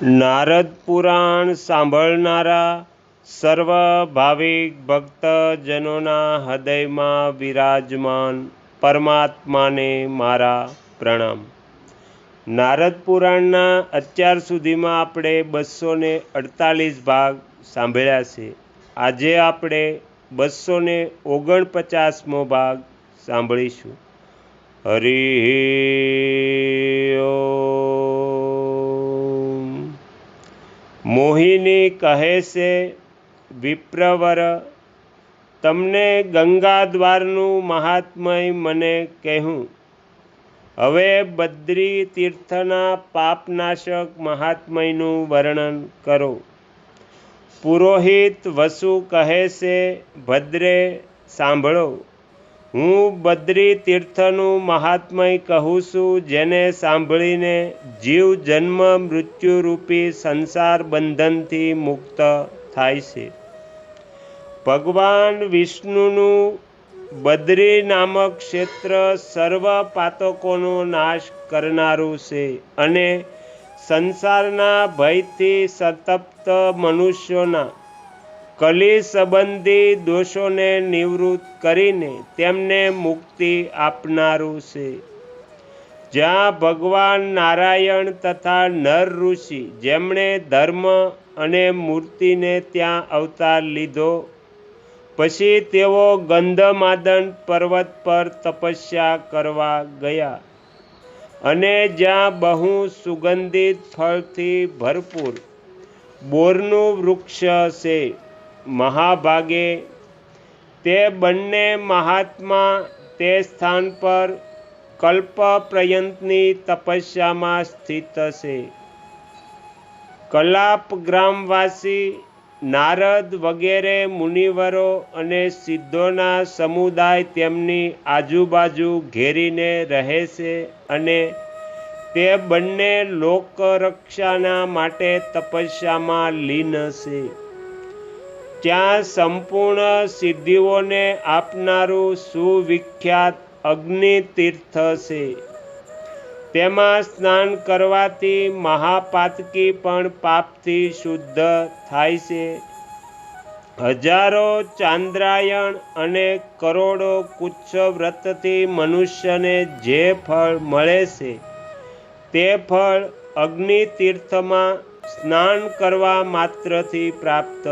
નારદ પુરાણ સાંભળનારા સર્વ ભાવિક ભક્તજનોના હૃદયમાં વિરાજમાન પરમાત્માને મારા પ્રણામ નારદ પુરાણના અત્યાર સુધીમાં આપણે બસો ને અડતાલીસ ભાગ સાંભળ્યા છે આજે આપણે બસો ને ઓગણપચાસમો ભાગ સાંભળીશું હરિ. મોહિની કહે છે, વિપ્રવર, તમને ગંગા દ્વારનું મહાત્મય મને કહેવું. હવે બદ્રી તીર્થના પાપનાશક મહાત્મયનું વર્ણન કરો. પુરોહિત વસુ કહે છે, ભદ્રે, સાંભળો. હું બદ્રી તીર્થનું મહાત્મય કહું છું, જેને સાંભળીને જીવ, જન્મ મૃત્યુરૂપી સંસાર બંધનથી મુક્ત થાય છે. ભગવાન વિષ્ણુનું બદ્રી નામક ક્ષેત્ર સર્વ પાતકોનો નાશ કરનારું છે અને સંસારના ભયથી સતપ્ત મનુષ્યોના કલી સંબંધી દોષોને નિવૃત્ત કરીને તેમને મુક્તિ આપનારું છે. જ્યાં ભગવાન નારાયણ તથા નર ઋષિ જેમણે ધર્મ અને મૂર્તિને ત્યાં અવતાર લીધો, પછી તેઓ ગંધમાદન પર્વત પર તપસ્યા કરવા ગયા અને જ્યાં બહુ સુગંધિત ફળથી ભરપૂર બોરનું વૃક્ષ છે. મહાભાગે તે બંને મહાત્મા તે સ્થાન પર કલ્પપ્રયંતની તપસ્યામાં સ્થિત છે. કલાપ ગ્રામવાસી, નારદ વગેરે મુનિવરો અને સિદ્ધોના સમુદાય તેમની આજુબાજુ ઘેરીને રહે છે અને તે બંને લોકરક્ષાના માટે તપસ્યામાં લીન છે. ત્યાં સંપૂર્ણ સિદ્ધિઓને આપનારું સુવિખ્યાત અગ્નિતીર્થ છે. તેમાં સ્નાન કરવાથી મહાપાતકી પણ પાપથી શુદ્ધ થાય છે. હજારો ચાંદ્રાયણ અને કરોડો કુચ્છ વ્રતથી મનુષ્યને જે ફળ મળે છે, તે ફળ અગ્નિતીર્થમાં સ્નાન કરવા માત્રથી પ્રાપ્ત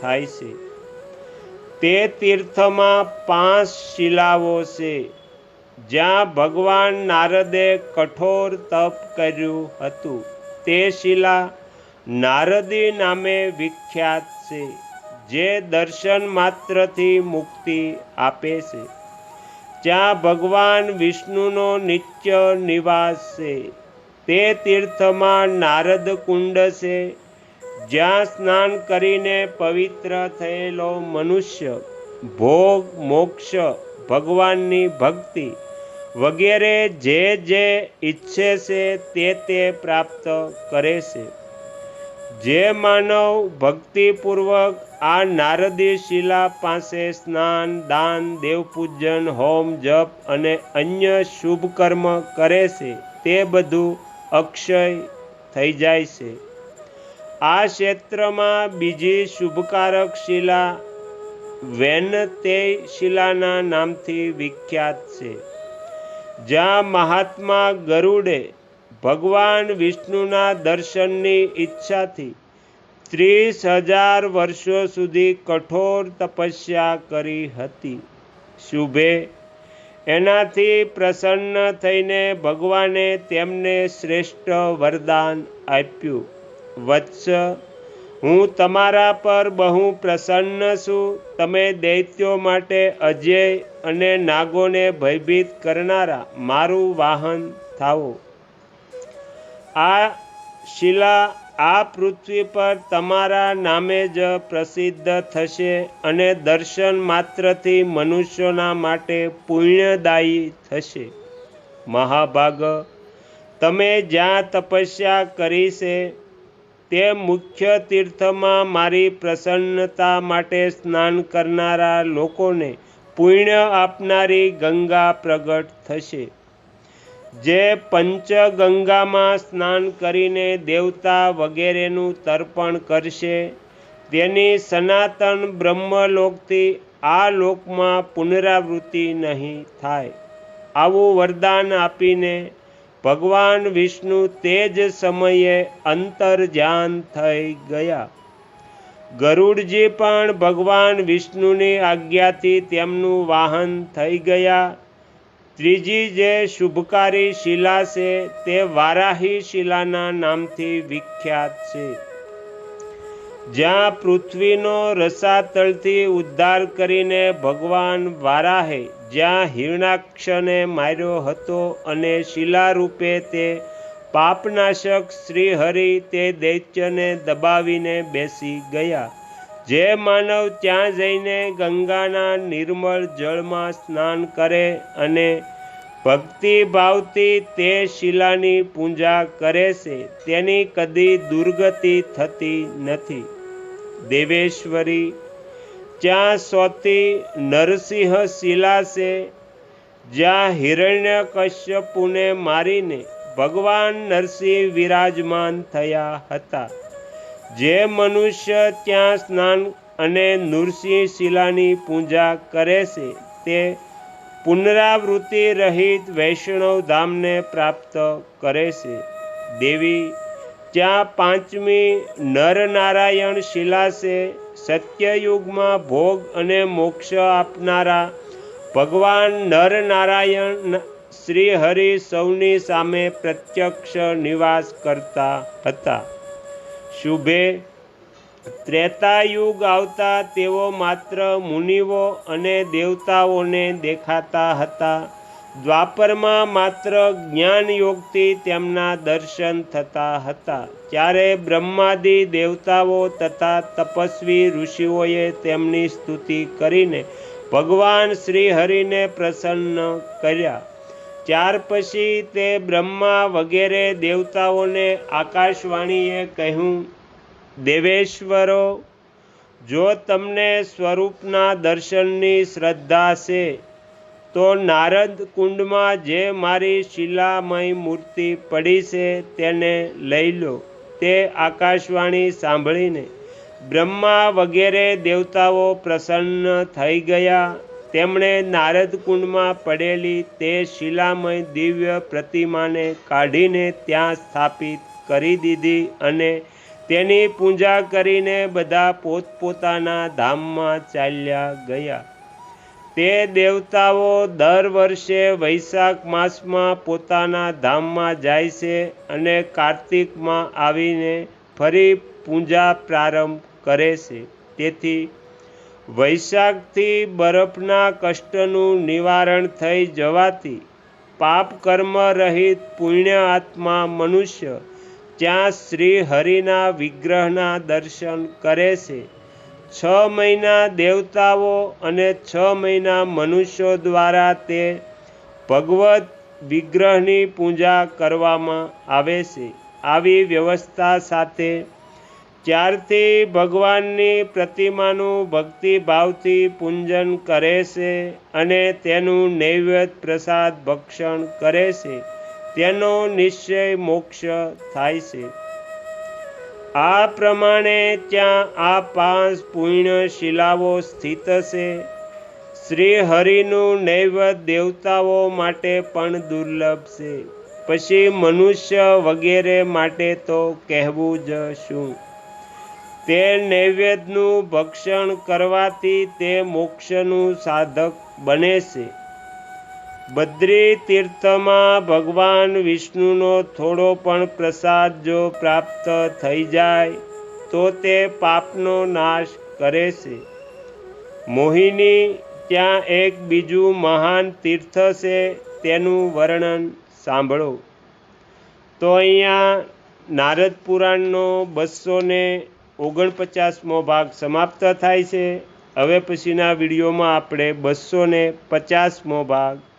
થાય છે. તે તીર્થમાં પાંચ શિલાઓ છે, જ્યાં ભગવાન નારદે કઠોર તપ કર્યું હતું. તે શિલા નારદી નામે વિખ્યાત છે, જે દર્શન માત્રથી મુક્તિ આપે છે. જ્યાં ભગવાન વિષ્ણુનો નિત્ય નિવાસ છે, તે તીર્થમાં નારદ કુંડ છે જ્યાં સ્નાન કરીને પવિત્ર થયેલો મનુષ્ય, ભોગ, મોક્ષ, ભગવાનની ભક્તિ વગેરે જે જે ઈચ્છે છે તે તે પ્રાપ્ત કરે છે. જે માનવ ભક્તિપૂર્વક આ નારદી શિલા પાસે સ્નાન, દાન, દેવપૂજન, હોમ, જપ અને અન્ય શુભ કર્મ કરે છે, તે બધું અક્ષય થઈ જાય છે. આ ક્ષેત્રમાં બીજી શુભકારક શિલા વેનતે શિલાના નામથી વિખ્યાત છે, જ્યાં મહાત્મા ગરુડે ભગવાન વિષ્ણુના દર્શનની ઈચ્છાથી ત્રીસ હજાર વર્ષો સુધી કઠોર તપસ્યા કરી હતી. શુભે એનાથી પ્રસન્ન થઈને ભગવાને તેમને શ્રેષ્ઠ વરદાન આપ્યું. વત્સ, હું તમારા પર બહુ પ્રસન્ન છું. તમે દૈત્યો માટે અજય અને નાગોને ભયભીત કરનારા મારું વાહન થાઓ. આ શિલા આ પૃથ્વી પર તમારા નામે જ પ્રસિદ્ધ થશે અને દર્શન માત્રથી મનુષ્યોના માટે પુણ્યદાયી થશે. મહાભાગ, તમે જ્યાં તપસ્યા કરી છે તે મુખ્ય તીર્થમાં મારી પ્રસન્નતા માટે સ્નાન કરનારા લોકોને પુણ્ય આપનારી ગંગા પ્રગટ થશે. જે પંચગંગામાં સ્નાન કરીને દેવતા વગેરેનું તર્પણ કરશે, તેની સનાતન બ્રહ્મલોકથી આ લોકમાં પુનરાવૃત્તિ નહીં થાય. આવું વરદાન આપીને ભગવાન વિષ્ણુ તે જ સમયે અંતર્જ્યાન થઈ ગયા. ગરુડજી પણ ભગવાન વિષ્ણુની આજ્ઞાથી તેમનું વાહન થઈ ગયા. ત્રીજી જે શુભકારી શિલા છે તે વારાહી શિલાના નામથી વિખ્યાત છે. જ્યાં પૃથ્વીનો રસાતળથી ઉદ્ધાર કરીને ભગવાન વારાહે જ્યાં હિરણાક્ષને માર્યો હતો અને શિલારૂપે તે પાપનાશક શ્રીહરિ તે દૈત્યને દબાવીને બેસી ગયા. જે માનવ ત્યાં જઈને ગંગાના નિર્મળ જળમાં સ્નાન કરે અને ભક્તિ ભાવથી તે શિલાની પૂજા કરે છે, તેની કદી દુર્ગતિ થતી નથી. દેવેશ્વરી ત્યાં સોતી નરસિંહ શિલા છે, જ્યાં હિરણ્ય કશ્યપુને મારીને ભગવાન નરસિંહ વિરાજમાન થયા હતા. જે મનુષ્ય ત્યાં સ્નાન અને નૃસિંહ શિલાની પૂજા કરે છે, તે પુનરાવૃત્તિ રહિત વૈષ્ણવ ધામને પ્રાપ્ત કરે છે. દેવી ત્યાં પાંચમી નરનારાયણ શિલા છે. સત્યયુગમાં ભોગ અને મોક્ષ આપનારા ભગવાન નરનારાયણ શ્રી હરિ સૌની સામે પ્રત્યક્ષ નિવાસ કરતા હતા. શુભે ત્રેતાયુગ આવતા તેઓ માત્ર મુનિઓ અને દેવતાઓને દેખાતા હતા. દ્વાપરમાં માત્ર જ્ઞાન યોગથી તેમના દર્શન થતા હતા. ત્યારે બ્રહ્માદિ દેવતાઓ તથા તપસ્વી ઋષિઓએ તેમની સ્તુતિ કરીને ભગવાન શ્રી હરિને પ્રસન્ન કર્યા. ત્યાર પછી તે બ્રહ્મા વગેરે દેવતાઓને આકાશવાણીએ કહ્યું, દેવેશ્વરો, જો તમને સ્વરૂપના દર્શનની શ્રદ્ધા છે તો નારદ કુંડમાં જે મારી શિલામય મૂર્તિ પડી છે તેને લઈ લો. તે આકાશવાણી સાંભળીને બ્રહ્મા વગેરે દેવતાઓ પ્રસન્ન થઈ ગયા. તેમણે નારદ કુંડમાં પડેલી તે શિલામય દિવ્ય પ્રતિમાને કાઢીને ત્યાં સ્થાપિત કરી દીધી અને તેની પૂજા કરીને બધા પોતપોતાના ધામમાં ચાલ્યા ગયા. તે દેવતાઓ દર વર્ષે વૈશાખ માસમાં પોતાના ધામમાં જાય છે અને કાર્તિકમાં આવીને ફરી પૂજા પ્રારંભ કરે છે. તેથી વૈશાખથી બરફના કષ્ટનું નિવારણ થઈ જવાથી પાપ કર્મ રહિત પુણ્ય આત્મા મનુષ્ય ત્યાં શ્રી હરિના વિગ્રહના દર્શન કરે છે. છ મહિના દેવતાઓ અને છ મહિના મનુષ્યો દ્વારા તે ભગવત વિગ્રહની પૂજા કરવામાં આવે છે. આવી વ્યવસ્થા સાથે ત્યારથી ભગવાનની પ્રતિમાનું ભક્તિભાવથી પૂજન કરે છે અને તેનું નૈવેદ્ય પ્રસાદ ભક્ષણ કરે છે. તેનો નિશ્ચય મોક્ષ થાય છે. આ પ્રમાણે ત્યાં આ પાંચ પુણ્ય શિલાઓ સ્થિત છે. શ્રી હરિનું નૈવત દેવતાઓ માટે પણ દુર્લભ છે. પછી મનુષ્ય વગેરે માટે તો કહેવું જ શું? તે નૈવેદ્યનું ભક્ષણ કરવાથી તે મોક્ષનું સાધક બને છે. બદ્રી તીર્થમાં ભગવાન વિષ્ણુનો થોડો પણ પ્રસાદ જો પ્રાપ્ત થઈ જાય, તો તે પાપનો નાશ કરે છે. મોહિની ત્યાં એક બીજું મહાન તીર્થ છે, તેનું વર્ણન સાંભળો. તો અહીંયા નારદ પુરાણનો બસો ને ઓગણપચાસમો ભાગ સમાપ્ત થાય છે. હવે પછીના વિડીયોમાં આપણે બસો ને પચાસમો ભાગ